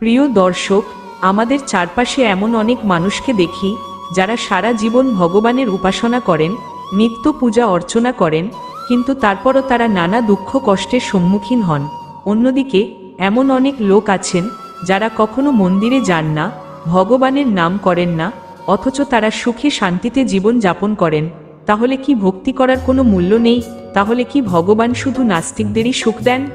প্রিয় দর্শক, আমাদের চারপাশে এমন অনেক মানুষকে দেখি, যারা সারা জীবন ভগবানের উপাসনা করেন, নিত্য পূজা অর্চনা করেন, কিন্তু তারপরও তারা নানা দুঃখ কষ্টের সম্মুখীন হন। অন্যদিকে, এমন অনেক লোক আছেন, যারা কখনো মন্দিরে যান না, ভগবানের নাম করেন না, অথচ তারা সুখে শান্তিতে জীবন যাপন করেন। তাহলে কি ভক্তি করার কোনো মূল্য নেই? তাহলে কি ভগবান শুধু নাস্তিকদেরই সুখ দেন?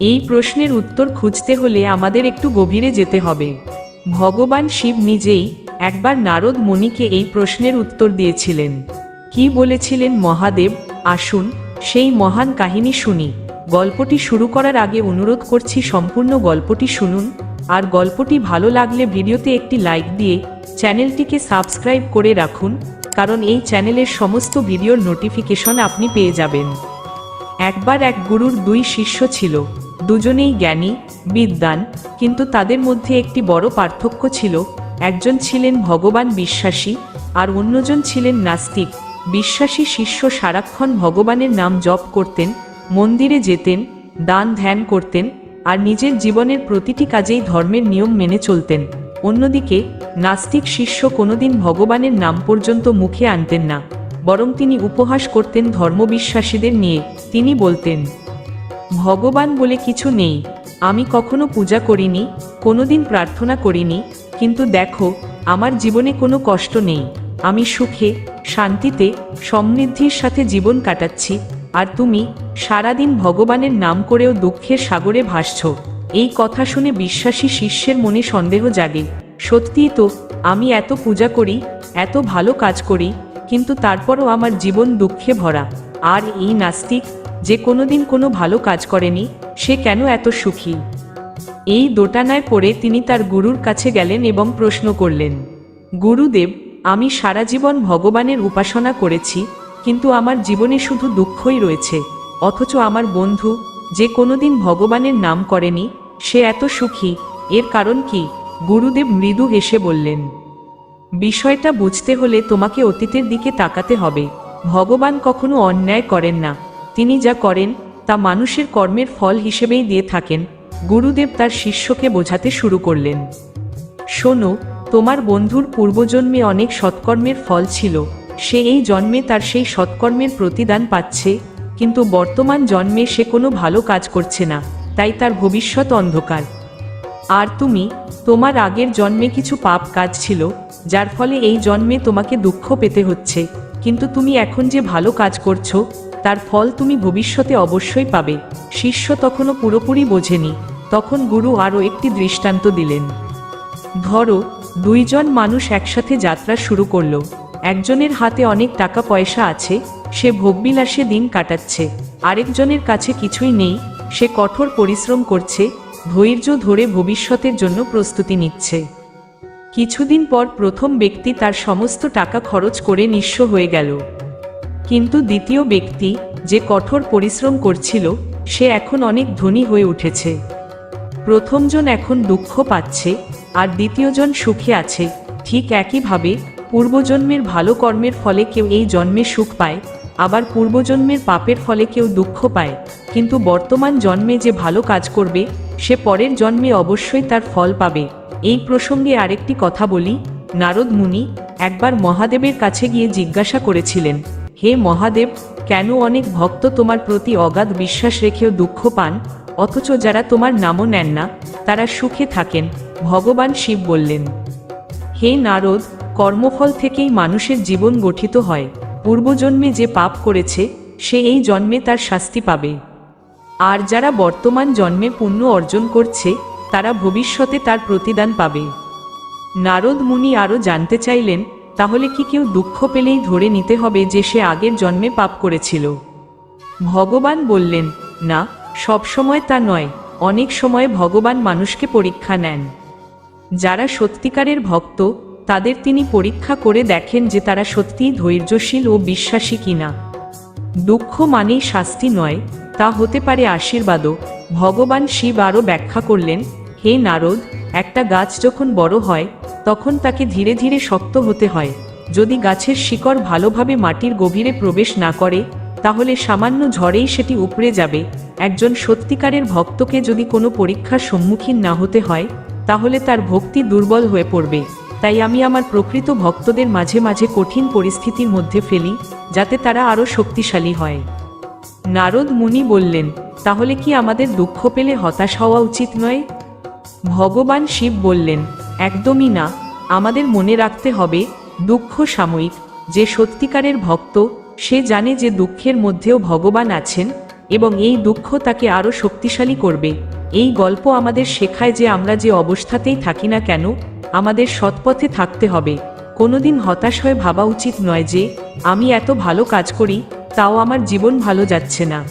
এই প্রশ্নের উত্তর খুঁজতে হলে আমাদের একটু গভীরে যেতে হবে। ভগবান শিব নিজেই একবার নারদ মুনিকে এই প্রশ্নের উত্তর দিয়েছিলেন। কি বলেছিলেন মহাদেব? আসুন সেই মহান কাহিনী শুনি। গল্পটি শুরু করার আগে অনুরোধ করছি সম্পূর্ণ গল্পটি শুনুন। আর গল্পটি ভালো লাগলে ভিডিওতে একটি লাইক দিয়ে চ্যানেলটিকে সাবস্ক্রাইব করে রাখুন, কারণ এই চ্যানেলের সমস্ত ভিডিওর নোটিফিকেশন আপনি পেয়ে যাবেন। একবার এক গুরুর দুই শিষ্য ছিল। দুজনেই জ্ঞানী, বিদ্বান, কিন্তু তাদের মধ্যে একটি বড় পার্থক্য ছিল, একজন ছিলেন ভগবান বিশ্বাসী আর অন্যজন ছিলেন নাস্তিক। বিশ্বাসী শিষ্য সারাক্ষণ ভগবানের নাম জপ করতেন, মন্দিরে যেতেন, দান ধ্যান করতেন আর নিজের জীবনের প্রতিটি কাজেই ধর্মের নিয়ম মেনে চলতেন। অন্যদিকে, নাস্তিক শিষ্য কোনোদিন ভগবানের নাম পর্যন্ত মুখে আনতেন না, বরং তিনি উপহাস করতেন ধর্মবিশ্বাসীদের নিয়ে। তিনি বলতেন, ভগবান বলে কিছু নেই, আমি কখনো পূজা করিনি, কোনোদিন প্রার্থনা করিনি, কিন্তু দেখো, আমার জীবনে কোনো কষ্ট নেই, আমি সুখে, শান্তিতে, সমৃদ্ধির সাথে জীবন কাটাচ্ছি, আর তুমি সারাদিন ভগবানের নাম করেও দুঃখের সাগরে ভাসছ। এই কথা শুনে বিশ্বাসী শিষ্যের মনে সন্দেহ জাগে সত্যিই তো, আমি এত পূজা করি, এত ভালো কাজ করি, কিন্তু তারপরও আমার জীবন দুঃখে ভরা। আর এই নাস্তিক যে কোনোদিন কোনো ভালো কাজ করেনি, সে কেন এত সুখী? এই দোটানায় পড়ে তিনি তার গুরুর কাছে গেলেন এবং প্রশ্ন করলেন, গুরুদেব, আমি সারা জীবন ভগবানের উপাসনা করেছি, কিন্তু আমার জীবনে শুধু দুঃখই রয়েছে, অথচ আমার বন্ধু যে কোনোদিন ভগবানের নাম করেনি, সে এত সুখী, এর কারণ কি? গুরুদেব মৃদু হেসে বললেন, বিষয়টা বুঝতে হলে তোমাকে অতীতের দিকে তাকাতে হবে। ভগবান কখনো অন্যায় করেন না। তিনি যা করেন, তা মানুষের কর্মের ফল হিসেবেই দিয়ে থাকেন। গুরুদেব তার শিষ্যকে বোঝাতে শুরু করলেন। শোনো, তোমার বন্ধুর পূর্বজন্মে অনেক সৎকর্মের ফল ছিল। সে এই জন্মে তার সেই সৎকর্মের প্রতিদান পাচ্ছে, কিন্তু বর্তমান জন্মে সে কোনো ভালো কাজ করছে না, তাই তার ভবিষ্যৎ অন্ধকার। আর তুমি, তোমার আগের জন্মে কিছু পাপ কাজ ছিল, যার ফলে এই জন্মে তোমাকে দুঃখ পেতে হচ্ছে। কিন্তু তুমি এখন যে ভালো কাজ করছ, তার ফল তুমি ভবিষ্যতে অবশ্যই পাবে। শিষ্য তখনও পুরোপুরি বোঝেনি। তখন গুরু আরও একটি দৃষ্টান্ত দিলেন। ধরো, দুইজন মানুষ একসাথে যাত্রা শুরু করল। একজনের হাতে অনেক টাকা পয়সা আছে, সে ভোগবিলাসে দিন কাটাচ্ছে। আরেকজনের কাছে কিছুই নেই, সে কঠোর পরিশ্রম করছে, ধৈর্য ধরে ভবিষ্যতের জন্য প্রস্তুতি নিচ্ছে। কিছুদিন পর প্রথম ব্যক্তি তার সমস্ত টাকা খরচ করে নিঃস্ব হয়ে গেল। কিন্তু দ্বিতীয় ব্যক্তি যে কঠোর পরিশ্রম করছিল, সে এখন অনেক ধনী হয়ে উঠেছে। প্রথমজন এখন দুঃখ পাচ্ছে, আর দ্বিতীয়জন সুখে আছে। ঠিক একইভাবে, পূর্বজন্মের ভালো কর্মের ফলে কেউ এই জন্মে সুখ পায়, আবার পূর্বজন্মের পাপের ফলে কেউ দুঃখ পায়। কিন্তু বর্তমান জন্মে যে ভালো কাজ করবে, সে পরের জন্মে অবশ্যই তার ফল পাবে। এই প্রসঙ্গে আরেকটি কথা বলি। নারদ মুনি একবার মহাদেবের কাছে গিয়ে জিজ্ঞাসা করেছিলেন, হে মহাদেব, কেন অনেক ভক্ত তোমার প্রতি অগাধ বিশ্বাস রেখেও দুঃখ পান? অথচ যারা তোমার নামও নেন না, তারা সুখে থাকেন। ভগবান শিব বললেন, হে নারদ, কর্মফল থেকেই মানুষের জীবন গঠিত হয়। পূর্বজন্মে যে পাপ করেছে, সে এই জন্মে তার শাস্তি পাবে। আর যারা বর্তমান জন্মে পুণ্য অর্জন করছে তারা ভবিষ্যতে তার প্রতিদান পাবে। নারদ মুনি আরও জানতে চাইলেন, তাহলে কি কেউ দুঃখ পেলেই ধরে নিতে হবে যে সে আগের জন্মে পাপ করেছিল? ভগবান বললেন, না, সব সময় তা নয়, অনেক সময় ভগবান মানুষকে পরীক্ষা নেন। যারা সত্যিকারের ভক্ত, তাদের তিনি পরীক্ষা করে দেখেন যে তারা সত্যিই ধৈর্যশীল ও বিশ্বাসী কিনা। দুঃখ মানেই শাস্তি নয় তা হতে পারে আশীর্বাদও। ভগবান শিব আরও ব্যাখ্যা করলেন, হে নারদ, একটা গাছ যখন বড় হয়, তখন তাকে ধীরে ধীরে শক্ত হতে হয়। যদি গাছের শিকড় ভালোভাবে মাটির গভীরে প্রবেশ না করে, তাহলে সামান্য ঝড়েই সেটি উপড়ে যাবে। একজন সত্যিকারের ভক্তকে যদি কোনো পরীক্ষার সম্মুখীন না হতে হয়, তাহলে তার ভক্তি দুর্বল হয়ে পড়বে। তাই আমি আমার প্রকৃত ভক্তদের মাঝে মাঝে কঠিন পরিস্থিতির মধ্যে ফেলি, যাতে তারা আরও শক্তিশালী হয়। নারদ মুনি বললেন, তাহলে কি আমাদের দুঃখ পেলে হতাশ হওয়া উচিত নয়? ভগবান শিব বললেন, একদমই না। আমাদের মনে রাখতে হবে, দুঃখ সাময়িক। যে সত্যিকারের ভক্ত, সে জানে যে দুঃখের মধ্যেও ভগবান আছেন এবং এই দুঃখ তাকে আরও শক্তিশালী করবে। এই গল্প আমাদের শেখায় যে আমরা যে অবস্থাতেই থাকি না কেন, আমাদের সৎপথে থাকতে হবে। কোনোদিন হতাশ হয়ে ভাবা উচিত নয় যে, আমি এত ভালো কাজ করি তাও আমার জীবন ভালো যাচ্ছে না।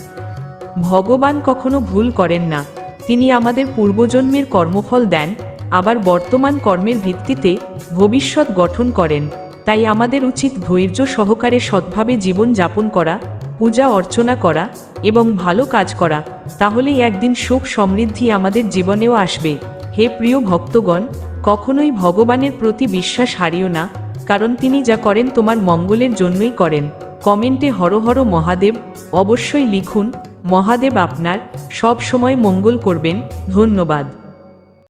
ভগবান কখনো ভুল করেন না। তিনি আমাদের পূর্বজন্মের কর্মফল দেন, আবার বর্তমান কর্মের ভিত্তিতে ভবিষ্যৎ গঠন করেন। তাই আমাদের উচিত ধৈর্য সহকারে সৎভাবে জীবন যাপন করা, পূজা অর্চনা করা এবং ভালো কাজ করা। তাহলেই একদিন সুখ সমৃদ্ধি আমাদের জীবনেও আসবে। হে প্রিয় ভক্তগণ, কখনোই ভগবানের প্রতি বিশ্বাস হারিও না, কারণ তিনি যা করেন তোমার মঙ্গলের জন্যই করেন। কমেন্টে হর হর মহাদেব অবশ্যই লিখুন মহাদেব আপনার সব সময় মঙ্গল করবেন ধন্যবাদ।